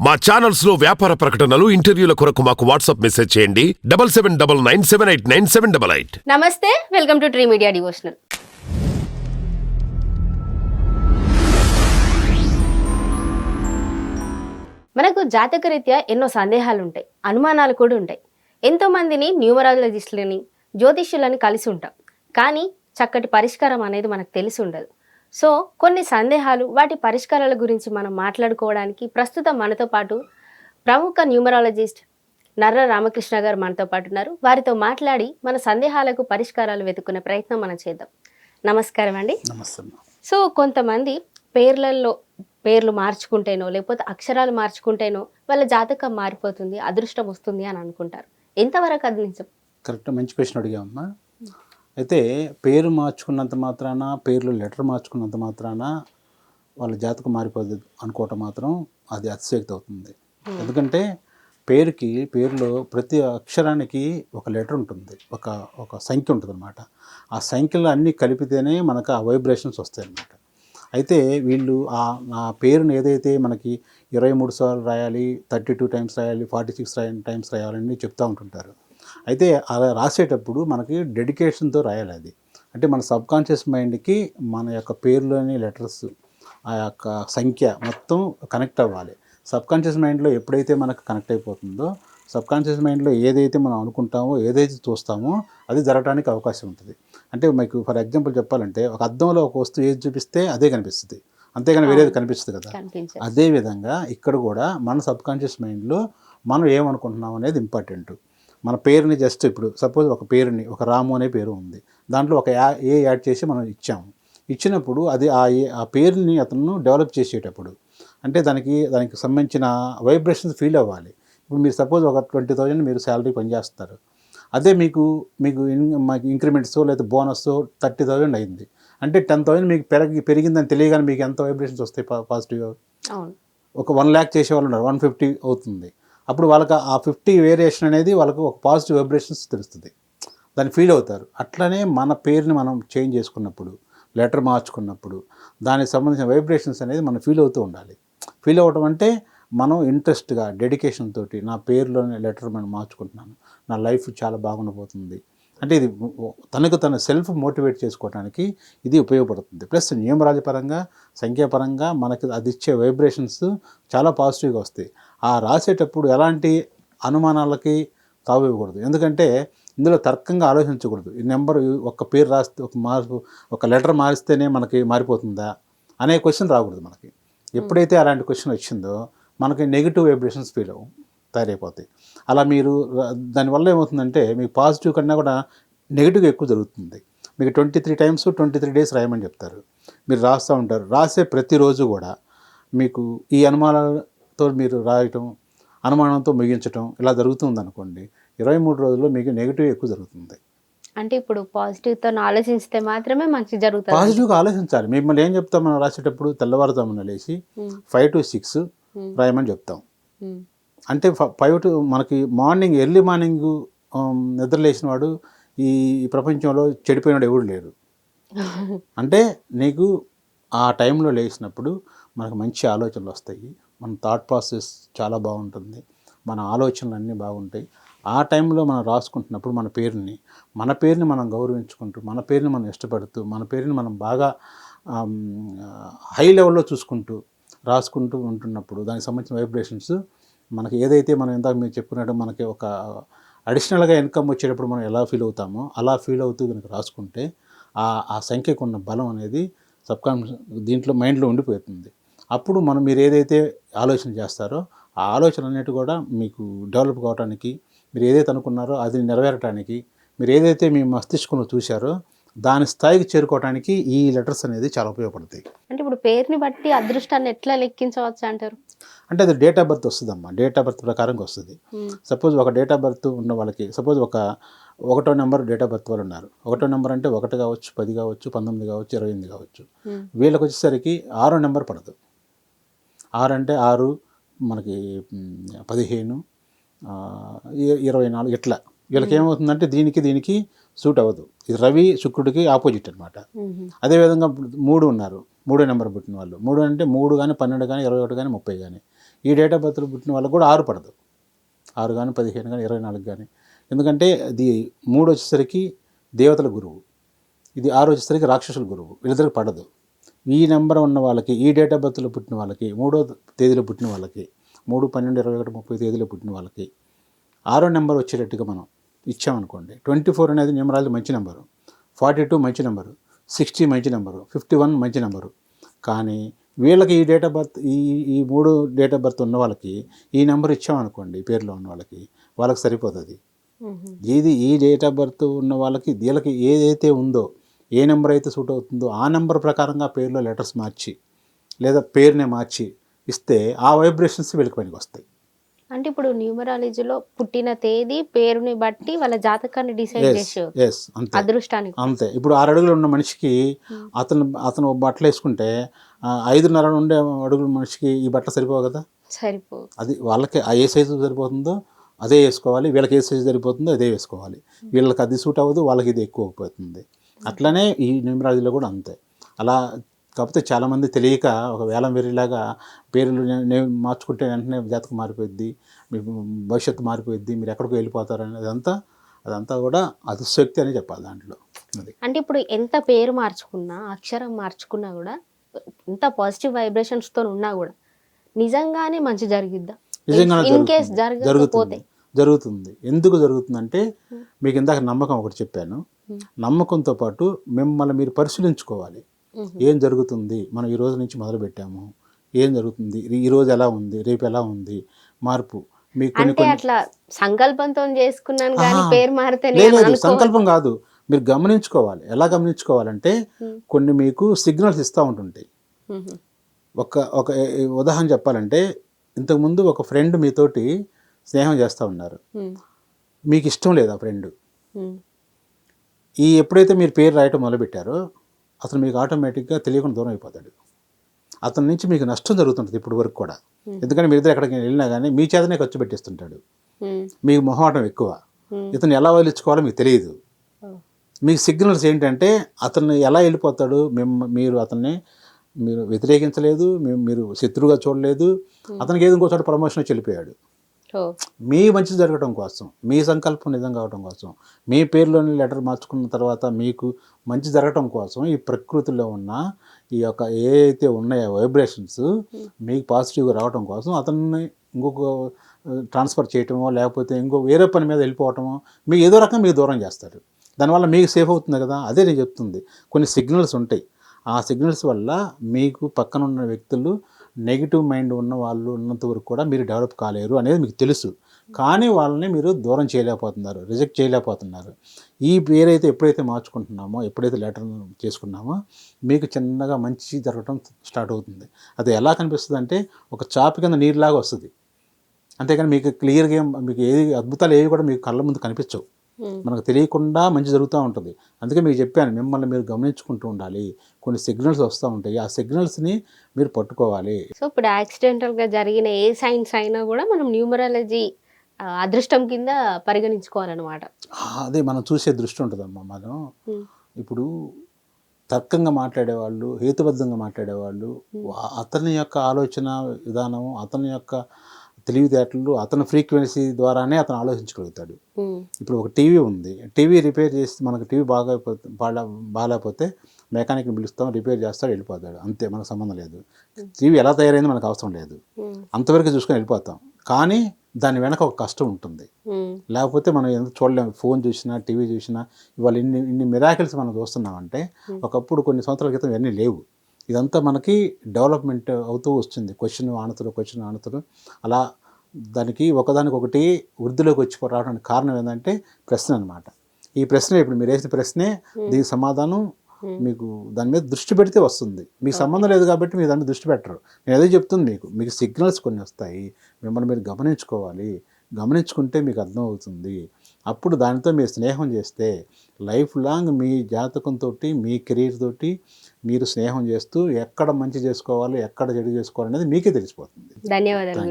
మా ఛానల్స్లో వ్యాపార ప్రకటనలు ఇంటర్వ్యూల కొరకు మాకు వాట్సాప్ మెసేజ్ చేయండి. Double seven double nine seven eight nine seven double eight. నమస్తే welcome to tree media devotional. మనకు జాతకరీత్యా ఎన్నో సందేహాలు ఉంటాయి అనుమానాలు కూడా ఉంటాయి. ఎంతో మందిని న్యూమరాలజిస్టులని జ్యోతిష్యులని కలిసి ఉంటాం. కానీ చక్కటి పరిష్కారం అనేది మనకు తెలిసి ఉండదు. సో కొన్ని సందేహాలు వాటి పరిష్కారాల గురించి మనం మాట్లాడుకోవడానికి ప్రస్తుతం మనతో పాటు ప్రముఖ న్యూమరాలజిస్ట్ నర్ర రామకృష్ణ గారు మనతో పాటు ఉన్నారు. వారితో మాట్లాడి మన సందేహాలకు పరిష్కారాలు వెతుక్కునే ప్రయత్నం మనం చేద్దాం. నమస్కారం అండి. నమస్తే. సో కొంతమంది పేర్లలో పేర్లు మార్చుకుంటేనో లేకపోతే అక్షరాలు మార్చుకుంటేనో వాళ్ళ జాతకం మారిపోతుంది అదృష్టం వస్తుంది అని అనుకుంటారు. ఎంతవరకు అది నిజం? కరెక్ట్ మంచి క్వశ్చన్ అడిగామమ్మా అయితే పేరు మార్చుకున్నంత మాత్రాన పేర్లు లెటర్ మార్చుకున్నంత మాత్రాన వాళ్ళ జాతకం మారిపోదు అనుకోవటం మాత్రం అది అతిశక్తి అవుతుంది. ఎందుకంటే పేరుకి పేరులో ప్రతి అక్షరానికి ఒక లెటర్ ఉంటుంది. ఒక ఒక సంఖ్య ఉంటుంది అనమాట ఆ సంఖ్యలు అన్నీ కలిపితేనే మనకు ఆ వైబ్రేషన్స్ వస్తాయి అన్నమాట అయితే వీళ్ళు ఆ ఆ పేరును ఏదైతే మనకి ఇరవై మూడు సార్లు రాయాలి థర్టీ టూ టైమ్స్ రాయాలి ఫార్టీ సిక్స్ టైమ్స్ రాయాలని చెప్తూ ఉంటుంటారు. అయితే అలా రాసేటప్పుడు మనకి డెడికేషన్తో రాయాలి అది. అంటే మన సబ్ కాన్షియస్ మైండ్కి మన యొక్క పేరులోని లెటర్స్ ఆ యొక్క సంఖ్య మొత్తం కనెక్ట్ అవ్వాలి. సబ్ కాన్షియస్ మైండ్లో ఎప్పుడైతే మనకు కనెక్ట్ అయిపోతుందో సబ్ కాన్షియస్ మైండ్లో ఏదైతే మనం అనుకుంటామో ఏదైతే చూస్తామో అది జరగడానికి అవకాశం ఉంటుంది. అంటే మీకు ఫర్ ఎగ్జాంపుల్ చెప్పాలంటే ఒక అద్దంలో ఒక వస్తువు ఏది చూపిస్తే అదే కనిపిస్తుంది. అంతేగాని వేరేది కనిపిస్తుంది కదా. కనిపించదు. అదే విధంగా ఇక్కడ కూడా మన సబ్ కాన్షియస్ మైండ్లో మనం ఏమనుకుంటున్నాం అనేది ఇంపార్టెంట్. మన పేరుని జస్ట్ ఇప్పుడు సపోజ్ ఒక పేరుని ఒక రాము అనే పేరు ఉంది. దాంట్లో ఒక యా ఏ యాడ్ చేసి మనం ఇచ్చాము. ఇచ్చినప్పుడు అది ఆ ఏ ఆ పేరుని అతను డెవలప్ చేసేటప్పుడు అంటే దానికి దానికి సంబంధించిన వైబ్రేషన్స్ ఫీల్ అవ్వాలి. ఇప్పుడు మీరు సపోజ్ ఒక ట్వంటీ థౌజండ్ మీరు శాలరీ పనిచేస్తారు. అదే మీకు మీకు ఇన్ మాకు ఇంక్రిమెంట్స్ లేదా బోనస్ థర్టీ థౌజండ్ అయింది. అంటే టెన్ థౌజండ్ మీకు పెరిగి పెరిగిందని తెలియగానే మీకు ఎంత వైబ్రేషన్స్ వస్తాయి పాజిటివ్గా అవును. ఒక వన్ ల్యాక్ చేసే వాళ్ళు ఉన్నారు వన్ ఫిఫ్టీ అవుతుంది. అప్పుడు వాళ్ళకి ఆ ఫిఫ్టీ వేరియేషన్ అనేది వాళ్ళకు ఒక పాజిటివ్ వైబ్రేషన్స్ తెలుస్తుంది. దాన్ని ఫీల్ అవుతారు. అట్లనే మన పేరుని మనం చేంజ్ చేసుకున్నప్పుడు లెటర్ మార్చుకున్నప్పుడు దానికి సంబంధించిన వైబ్రేషన్స్ అనేది మనం ఫీల్ అవుతూ ఉండాలి. ఫీల్ అవ్వడం అంటే మనం ఇంట్రెస్ట్గా డెడికేషన్ తోటి నా పేరులోనే లెటర్ మనం మార్చుకుంటున్నాను. నా లైఫ్ చాలా బాగుండబోతుంది అంటే ఇది తనకు తన సెల్ఫ్ మోటివేట్ చేసుకోవడానికి ఇది ఉపయోగపడుతుంది. ప్లస్ నియమరాజపరంగా సంఖ్యాపరంగా మనకి అది ఇచ్చే వైబ్రేషన్స్ చాలా పాజిటివ్గా వస్తాయి. ఆ రాసేటప్పుడు ఎలాంటి అనుమానాలకి తావు ఇవ్వకూడదు. ఎందుకంటే ఇందులో తర్కంగా ఆలోచించకూడదు. ఈ నెంబర్ ఒక పేరు రాస్తే ఒక మార్పు ఒక లెటర్ మారిస్తేనే మనకి మారిపోతుందా అనే క్వశ్చన్ రాకూడదు మనకి. ఎప్పుడైతే అలాంటి క్వశ్చన్ వచ్చిందో మనకి నెగిటివ్ వైబ్రేషన్స్ ఫీల్ అవ్వం తయారైపోతాయి. అలా మీరు దానివల్ల ఏమవుతుందంటే మీకు పాజిటివ్ కన్నా కూడా నెగిటివ్ ఎక్కువ జరుగుతుంది. మీకు twenty three times twenty three days రాయమని చెప్తారు. మీరు రాస్తూ ఉంటారు. రాసే ప్రతిరోజు కూడా మీకు ఈ అనుమానాలతో మీరు రాయటం అనుమానంతో ముగించటం ఇలా జరుగుతుంది అనుకోండి ఇరవై మూడు రోజుల్లో మీకు నెగిటివ్ ఎక్కువ జరుగుతుంది. అంటే ఇప్పుడు పాజిటివ్తో ఆలోచిస్తే మాత్రమే మంచి జరుగుతుంది. పాజిటివ్గా ఆలోచించాలి. మిమ్మల్ని ఏం చెప్తాం? మనం రాసేటప్పుడు తెల్లవారుజామున లేచి ఫైవ్ టు సిక్స్ రాయమని చెప్తాం. అంటే ఫైవ్ టు మనకి మార్నింగ్ ఎర్లీ మార్నింగ్ నిద్ర లేచిన వాడు ఈ ప్రపంచంలో చెడిపోయినాడు ఎవడు లేరు అంటే నీకు ఆ టైంలో లేచినప్పుడు మనకు మంచి ఆలోచనలు వస్తాయి. మన థాట్ ప్రాసెస్ చాలా బాగుంటుంది. మన ఆలోచనలు అన్నీ బాగుంటాయి. ఆ టైంలో మనం రాసుకుంటున్నప్పుడు మన పేరుని మన పేరుని మనం గౌరవించుకుంటూ మన పేరుని మనం ఇష్టపడుతూ మన పేరుని మనం బాగా హై లెవెల్లో చూసుకుంటూ రాసుకుంటూ ఉంటున్నప్పుడు దానికి సంబంధించిన వైబ్రేషన్స్ మనకి ఏదైతే మనం ఇందాక మీరు చెప్పుకున్నట్టు మనకి ఒక అడిషనల్గా ఇన్కమ్ వచ్చేటప్పుడు మనం ఎలా ఫీల్ అవుతామో అలా ఫీల్ అవుతూ కనుక రాసుకుంటే ఆ ఆ సంఖ్యకు ఉన్న బలం అనేది సబ్కాన్షియస్ దీంట్లో మైండ్లో ఉండిపోతుంది. అప్పుడు మనం మీరు ఏదైతే ఆలోచన చేస్తారో ఆ ఆలోచన అనేటి కూడా మీకు డెవలప్ కావడానికి మీరు ఏదైతే అనుకున్నారో అది నెరవేరటానికి మీరు ఏదైతే మీ మస్తిష్కంలో చూశారో దాని స్థాయికి చేరుకోవడానికి ఈ లెటర్స్ అనేది చాలా ఉపయోగపడతాయి. అంటే ఇప్పుడు పేరుని బట్టి అదృష్టాన్ని ఎట్లా లెక్కించవచ్చు అంటారు? అంటే అది డేట్ ఆఫ్ బర్త్ వస్తుందమ్మా. డేట్ ఆఫ్ బర్త్ ప్రకారంగా వస్తుంది. సపోజ్ ఒక డేట్ ఆఫ్ బర్త్ ఉన్న వాళ్ళకి సపోజ్ ఒక ఒకటో నెంబర్ డేట్ ఆఫ్ బర్త్ వాళ్ళు ఉన్నారు. ఒకటో నెంబర్ అంటే ఒకటి కావచ్చు పది కావచ్చు పంతొమ్మిది కావచ్చు ఇరవై ఎనిమిది కావచ్చు. వీళ్ళకి వచ్చేసరికి ఆరో నెంబర్ పడదు. ఆరు అంటే ఆరు మనకి పదిహేను ఇరవై నాలుగు ఇట్లా. వీళ్ళకి ఏమవుతుందంటే దీనికి దీనికి సూట్ అవ్వదు. ఇది రవి శుక్రుడికి ఆపోజిట్ అనమాట అదేవిధంగా మూడు ఉన్నారు. మూడో నెంబర్ పుట్టిన వాళ్ళు. మూడు అంటే మూడు కానీ పన్నెండు కానీ ఇరవై ఒకటి కానీ ముప్పై కానీ ఈ డేట్ ఆఫ్ బర్త్లో పుట్టిన వాళ్ళకి కూడా ఆరు పడదు. ఆరు కానీ పదిహేను కానీ ఇరవై నాలుగు కానీ ఎందుకంటే ఇది మూడు వచ్చేసరికి దేవతల గురువు. ఇది ఆరు వచ్చేసరికి రాక్షసుల గురువు. వీళ్ళిద్దరికి పడదు. ఈ నెంబర్ ఉన్న వాళ్ళకి ఈ డేట్ ఆఫ్ బర్త్లో పుట్టిన వాళ్ళకి మూడో తేదీలో పుట్టిన వాళ్ళకి మూడు పన్నెండు ఇరవై ఒకటి ముప్పై తేదీలో పుట్టిన వాళ్ళకి ఆరో నెంబర్ వచ్చేటట్టుగా మనం ఇచ్చామనుకోండి. ట్వంటీ ఫోర్ అనేది న్యూమరాలజీ మంచి నెంబరు. ఫార్టీ టూ మంచి నెంబరు. సిక్స్టీ మంచి నెంబరు. ఫిఫ్టీ వన్ మంచి నెంబరు. కానీ వీళ్ళకి ఈ డేట్ ఆఫ్ బర్త్ ఈ ఈ మూడు డేట్ ఆఫ్ బర్త్ ఉన్న వాళ్ళకి ఈ నెంబర్ ఇచ్చామనుకోండి ఈ పేరులో ఉన్న వాళ్ళకి వాళ్ళకి సరిపోతుంది. ఇది ఈ డేట్ ఆఫ్ బర్త్ ఉన్న వాళ్ళకి వీళ్ళకి ఏదైతే ఉందో ఏ నెంబర్ అయితే సూట్ అవుతుందో ఆ నెంబర్ ప్రకారంగా పేరులో లెటర్స్ మార్చి లేదా పేరునే మార్చి ఇస్తే ఆ వైబ్రేషన్స్ వీళ్ళకి పనికి వస్తాయి అంటే ఇప్పుడు న్యూమరాలజీలో పుట్టిన తేదీ పేరుని బట్టి వాళ్ళ జాతకాన్ని డిసైడ్ చేసి అదృష్టానికి. అంతే. ఇప్పుడు ఆరు అడుగులు ఉన్న మనిషికి అతను అతను బట్టలు వేసుకుంటే ఐదున్నర ఉండే అడుగుల మనిషికి ఈ బట్టలు సరిపోవు కదా? సరిపో అది వాళ్ళకి ఆ ఏ సైజు సరిపోతుందో అదే వేసుకోవాలి. వీళ్ళకి ఏ సైజు సరిపోతుందో అదే వేసుకోవాలి. వీళ్ళకి అది సూట్ అవ్వదు వాళ్ళకి ఇది ఎక్కువ అయిపోతుంది. అట్లనే ఈ న్యూమరాలజీలో కూడా అంతే. అలా కాకపోతే చాలామంది తెలియక ఒక వేలం వెర్రిలాగా పేర్లు నే- నే- మార్చుకుంటే వెంటనే జాతకం మారిపోద్ది మీ భవిష్యత్తు మారిపోద్ది మీరు ఎక్కడికో వెళ్ళిపోతారు అనేది అంతా అదంతా కూడా అతిశక్తి అని చెప్పాలి దాంట్లో. అంటే ఇప్పుడు ఎంత పేరు మార్చుకున్నా అక్షరం మార్చుకున్నా కూడా ఎంత పాజిటివ్ వైబ్రేషన్స్తో ఉన్నా కూడా నిజంగానే మంచి జరిగిద్దా? నిజంగానే ఇన్ కేస్ జరుగుతుంది. జరగకపోతే. జరుగుతుంది. ఎందుకు జరుగుతుందంటే మీకు ఇందాక నమ్మకం ఒకటి చెప్పాను. నమ్మకంతో పాటు మిమ్మల్ని మీరు పరిశీలించుకోవాలి. ఏం జరుగుతుంది? మనం ఈ రోజు నుంచి మొదలు పెట్టాము ఏం జరుగుతుంది? ఈ- రోజు ఎలా ఉంది? రేపు ఎలా ఉంది? మార్పు. మీకు అట్లా సంకల్పంతో చేసుకున్నాను కానీ. పేరు మారితే లేదు సంకల్పం కాదు. మీరు గమనించుకోవాలి. ఎలా గమనించుకోవాలంటే. కొన్ని మీకు సిగ్నల్స్ ఇస్తూ ఉంటుంటాయి. ఒక ఒక ఉదాహరణ చెప్పాలంటే ఇంతకుముందు ఒక ఫ్రెండ్ మీతోటి స్నేహం చేస్తూ ఉన్నారు. మీకు ఇష్టం లేదు ఆ ఫ్రెండ్. ఈ ఎప్పుడైతే మీరు పేరు రాయటం మొదలుపెట్టారో అతను మీకు ఆటోమేటిక్గా తెలియకుండా దూరం అయిపోతాడు అతని నుంచి మీకు నష్టం జరుగుతుంటుంది ఇప్పుడు వరకు కూడా. ఎందుకంటే మీరు ఇద్దరు ఎక్కడికి వెళ్ళినా కానీ మీ చేతనే ఖర్చు పెట్టిస్తుంటాడు. మీకు మొహమాటం ఎక్కువ. ఇతను ఎలా వదిలించుకోవాలో మీకు తెలియదు. మీకు సిగ్నల్స్ ఏంటంటే అతను ఎలా వెళ్ళిపోతాడు మేము మీరు అతన్ని మీరు వ్యతిరేకించలేదు మేము మీరు శత్రువుగా చూడలేదు అతనికి ఏదో ఇంకో చోట ప్రమోషన్ వచ్చి వెళ్ళిపోయాడు. మీ మంచి జరగడం కోసం మీ సంకల్పం నిజం కావడం కోసం మీ పేరులోని లెటర్ మార్చుకున్న తర్వాత మీకు మంచి జరగడం కోసం ఈ ప్రకృతిలో ఉన్న ఈ యొక్క ఏ అయితే ఉన్నాయో వైబ్రేషన్స్ మీకు పాజిటివ్గా రావడం కోసం అతన్ని ఇంకొక ట్రాన్స్ఫర్ చేయటమో లేకపోతే ఇంకో వేరే పని మీద వెళ్ళిపోవటమో మీకు ఏదో రకంగా మీకు దూరం చేస్తారు. దానివల్ల మీకు సేఫ్ అవుతుంది కదా? అదే నేను చెప్తుంది. కొన్ని సిగ్నల్స్ ఉంటాయి. ఆ సిగ్నల్స్ వల్ల మీకు పక్కన ఉన్న వ్యక్తులు నెగిటివ్ మైండ్ ఉన్న వాళ్ళు ఉన్నంత వరకు కూడా మీరు డెవలప్ కాలేరు అనేది మీకు తెలుసు. కానీ వాళ్ళని మీరు దూరం చేయలేకపోతున్నారు రిజెక్ట్ చేయలేకపోతున్నారు. ఈ పేరైతే ఎప్పుడైతే మార్చుకుంటున్నామో ఎప్పుడైతే లెటర్ చేసుకున్నామో మీకు చిన్నగా మంచి జరగడం స్టార్ట్ అవుతుంది. అది ఎలా కనిపిస్తుంది అంటే ఒక చాప కింద నీరులాగా వస్తుంది. అంతేకాని మీకు క్లియర్గా మీకు ఏది అద్భుతాలు ఏవి కూడా మీకు కళ్ళ ముందు కనిపించవు. మనకు తెలియకుండా మంచి జరుగుతూ ఉంటుంది. అందుకే మీకు చెప్పాను మిమ్మల్ని మీరు గమనించుకుంటూ ఉండాలి. కొన్ని సిగ్నల్స్ వస్తూ ఉంటాయి. ఆ సిగ్నల్స్ని మీరు పట్టుకోవాలి. సో ఇప్పుడు యాక్సిడెంటల్గా జరిగిన ఏ సైన్స్ అయినా కూడా మనం న్యూమరాలజీ అదృష్టం కింద పరిగణించుకోవాలన్నమాట. అదే మనం చూసే దృష్టి ఉంటుందమ్మా మనం. ఇప్పుడు తర్కంగా మాట్లాడేవాళ్ళు హేతుబద్ధంగా మాట్లాడేవాళ్ళు అతని యొక్క ఆలోచన విధానం అతని యొక్క తెలివితేటలు అతని ఫ్రీక్వెన్సీ ద్వారానే అతను ఆలోచించగలుగుతాడు. ఇప్పుడు ఒక టీవీ ఉంది. టీవీ రిపేర్ చేసి మనకు టీవీ బాగా బాగా బాగాలేకపోతే మెకానిక్ని పిలుస్తాం రిపేర్ చేస్తాడు వెళ్ళిపోతాడు. అంతే మనకు సంబంధం లేదు. టీవీ ఎలా తయారైంది మనకు అవసరం లేదు. అంతవరకు చూసుకొని వెళ్ళిపోతాం. కానీ దాని వెనక ఒక కష్టం ఉంటుంది. లేకపోతే మనం ఎంత చూడలేము ఫోన్ చూసినా టీవీ చూసినా ఇవాళ ఇన్ని ఇన్ని మిరాకిల్స్ మనం చూస్తున్నామంటే ఒకప్పుడు కొన్ని సంవత్సరాల క్రితం ఇవన్నీ లేవు. ఇదంతా మనకి డెవలప్మెంట్ అవుతూ వస్తుంది. క్వశ్చన్ ఆనతులు క్వశ్చన్ ఆనతులు అలా దానికి ఒకదానికొకటి వృద్ధిలోకి వచ్చి రావడానికి కారణం ఏంటంటే ప్రశ్న అనమాట ఈ ప్రశ్న ఇప్పుడు మీరు వేసిన ప్రశ్నే దీనికి సమాధానం మీకు దాని మీద దృష్టి పెడితే వస్తుంది. మీకు సంబంధం లేదు కాబట్టి మీరు దాని మీద దృష్టి పెట్టరు. నేను అదే చెప్తుంది మీకు. మీకు సిగ్నల్స్ కొన్ని వస్తాయి. మిమ్మల్ని మీరు గమనించుకోవాలి. గమనించుకుంటే మీకు అర్థమవుతుంది. అప్పుడు దానితో మీరు స్నేహం చేస్తే లైఫ్ లాంగ్ మీ జాతకంతో మీ కెరీర్ తోటి మీరు స్నేహం చేస్తూ ఎక్కడ మంచి చేసుకోవాలి ఎక్కడ చెడు చేసుకోవాలి అనేది మీకే తెలిసిపోతుంది. ధన్యవాదాలు